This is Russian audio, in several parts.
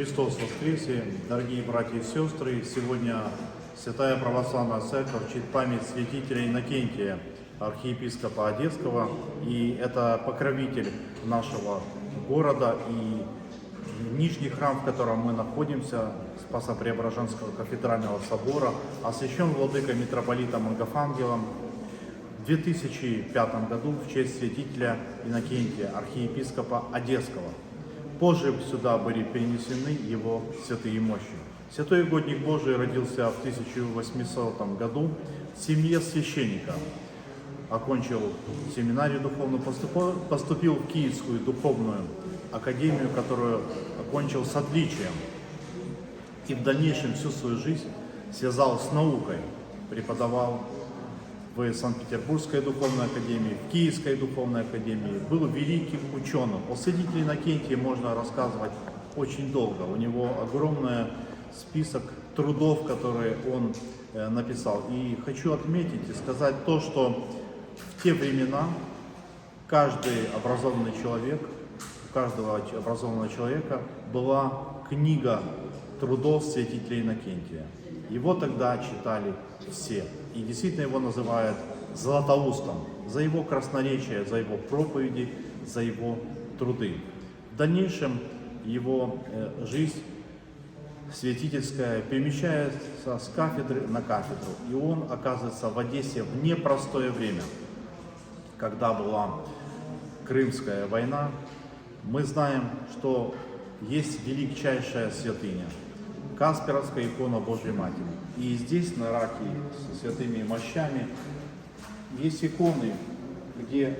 Христос воскресе! Дорогие братья и сестры, сегодня Святая Православная Церковь чтит память святителя Иннокентия, архиепископа Одесского, и это покровитель нашего города и Нижний храм, в котором мы находимся, Спасо-Преображенского кафедрального собора, освящен владыкой митрополитом Агафангелом в 2005 году в честь святителя Иннокентия, архиепископа Одесского. Позже сюда были перенесены его святые мощи. Святой угодник Божий родился в 1800 году в семье священника. Окончил семинарию духовную, поступил, в Киевскую духовную академию, которую окончил с отличием. И в дальнейшем всю свою жизнь связал с наукой. Преподавал в Санкт-Петербургской духовной академии, в Киевской духовной академии, был великим ученым. О святителе Иннокентии можно рассказывать очень долго. У него огромный список трудов, которые он э, написал. И хочу отметить и сказать то, что в те времена каждый образованный человек, у каждого образованного человека была книга трудов святителя Иннокентия. Его тогда читали все. И действительно его называют Златоустом за его красноречие, за его проповеди, за его труды. В дальнейшем его э, жизнь святительская перемещается с кафедры на кафедру. И он оказывается в Одессе в непростое время, когда была Крымская война. Мы знаем, что есть величайшая святыня – Касперовская икона Божьей Матери. И здесь на раке со святыми мощами есть иконы, где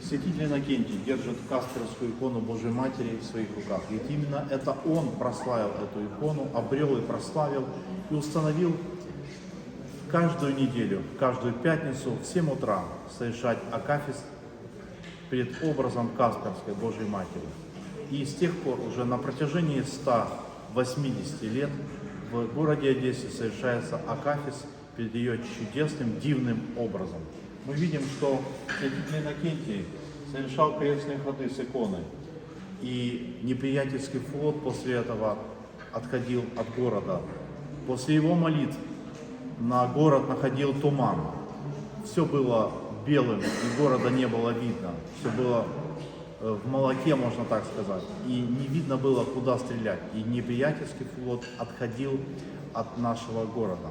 святитель Иннокентий держит Касперовскую икону Божьей Матери в своих руках. Ведь именно это он прославил эту икону, обрел и прославил, и установил каждую неделю, каждую пятницу в 7 утра совершать акафист перед образом Касперской Божьей Матери. И с тех пор уже на протяжении 100 80 лет в городе Одессе совершается Акафис перед ее чудесным, дивным образом. Мы видим, что святитель Иннокентий совершал крестные ходы с иконой, и неприятельский флот после этого отходил от города. После его молитв на город находил туман. Все было белым, и города не было видно. Все было в молоке, можно так сказать. И не видно было, куда стрелять. И неприятельский флот отходил от нашего города.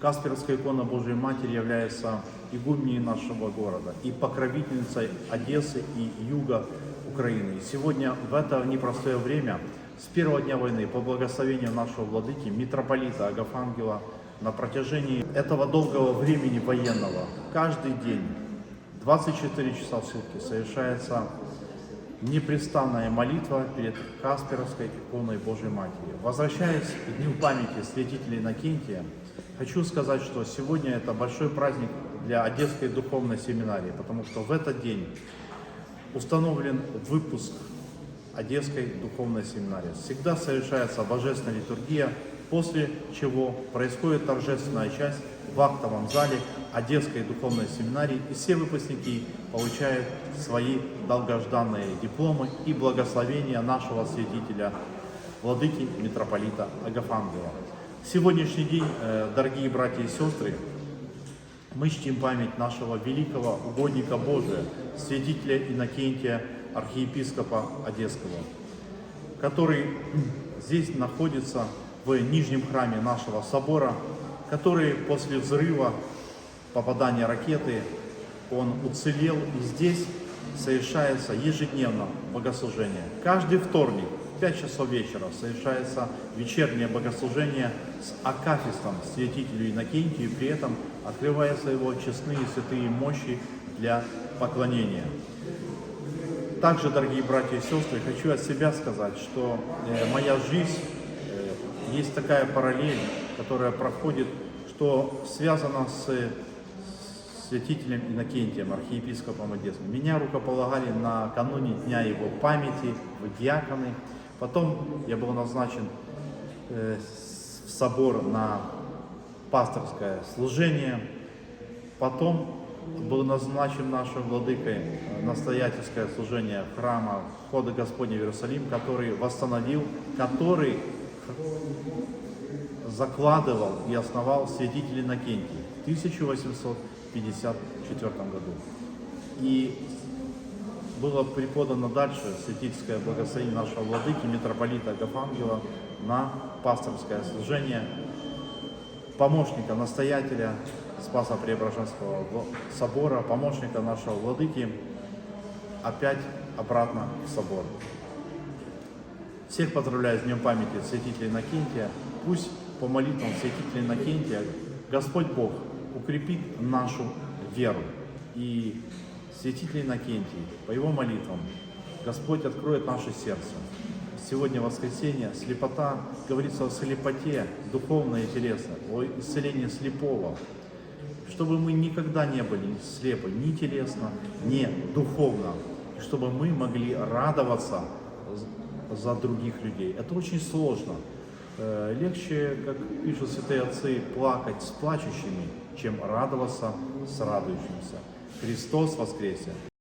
Касперская икона Божьей Матери является игумней нашего города и покровительницей Одессы и юга Украины. И сегодня в это непростое время, с первого дня войны, по благословению нашего владыки, митрополита Агафангела, на протяжении этого долгого времени военного, каждый день 24 часа в сутки совершается непрестанная молитва перед Касперовской иконой Божьей Матери. Возвращаясь к Дню памяти святителя Иннокентия, хочу сказать, что сегодня это большой праздник для Одесской духовной семинарии, потому что в этот день установлен выпуск Одесской духовной семинарии. Всегда совершается божественная литургия, после чего происходит торжественная часть в актовом зале Одесской духовной семинарии, и все выпускники получают свои долгожданные дипломы и благословения нашего святителя, владыки митрополита Агафангела. Сегодняшний день, э, дорогие братья и сестры, мы чтим память нашего великого угодника Божия, святителя Иннокентия, архиепископа Одесского, который здесь находится в нижнем храме нашего собора, который после взрыва попадания ракеты, он уцелел, и здесь совершается ежедневно богослужение. Каждый вторник в 5 часов вечера совершается вечернее богослужение с акафистом святителю Иннокентию, и при этом открываются его честные святые мощи для поклонения. Также, дорогие братья и сестры, хочу от себя сказать, что э, моя жизнь, есть такая параллель, которая проходит, что связана с святителем Иннокентием, архиепископом Одесским. Меня рукополагали накануне дня его памяти в диаконы. Потом я был назначен э, в собор на пасторское служение. Потом был назначен нашим владыкой настоятельское служение храма Входа Господня в Иерусалим, который восстановил, который закладывал и основал святитель Иннокентий в 1854 году. И было преподано дальше святительское благословение нашего владыки, митрополита Агафангела, на пасторское служение помощника настоятеля Спаса Преображенского собора, помощника нашего владыки, опять обратно в собор. Всех поздравляю с Днем памяти святителя Иннокентия. Пусть по молитвам святителя Иннокентия Господь Бог укрепит нашу веру. И святитель Иннокентий, по его молитвам, Господь откроет наше сердце. Сегодня воскресенье, слепота, говорится о слепоте, духовной и телесной, о исцелении слепого. Чтобы мы никогда не были слепы ни телесно, ни духовно. И чтобы мы могли радоваться за других людей. Это очень сложно. Э, Легче, как пишут святые отцы, плакать с плачущими, чем радоваться с радующимся. Христос воскресе!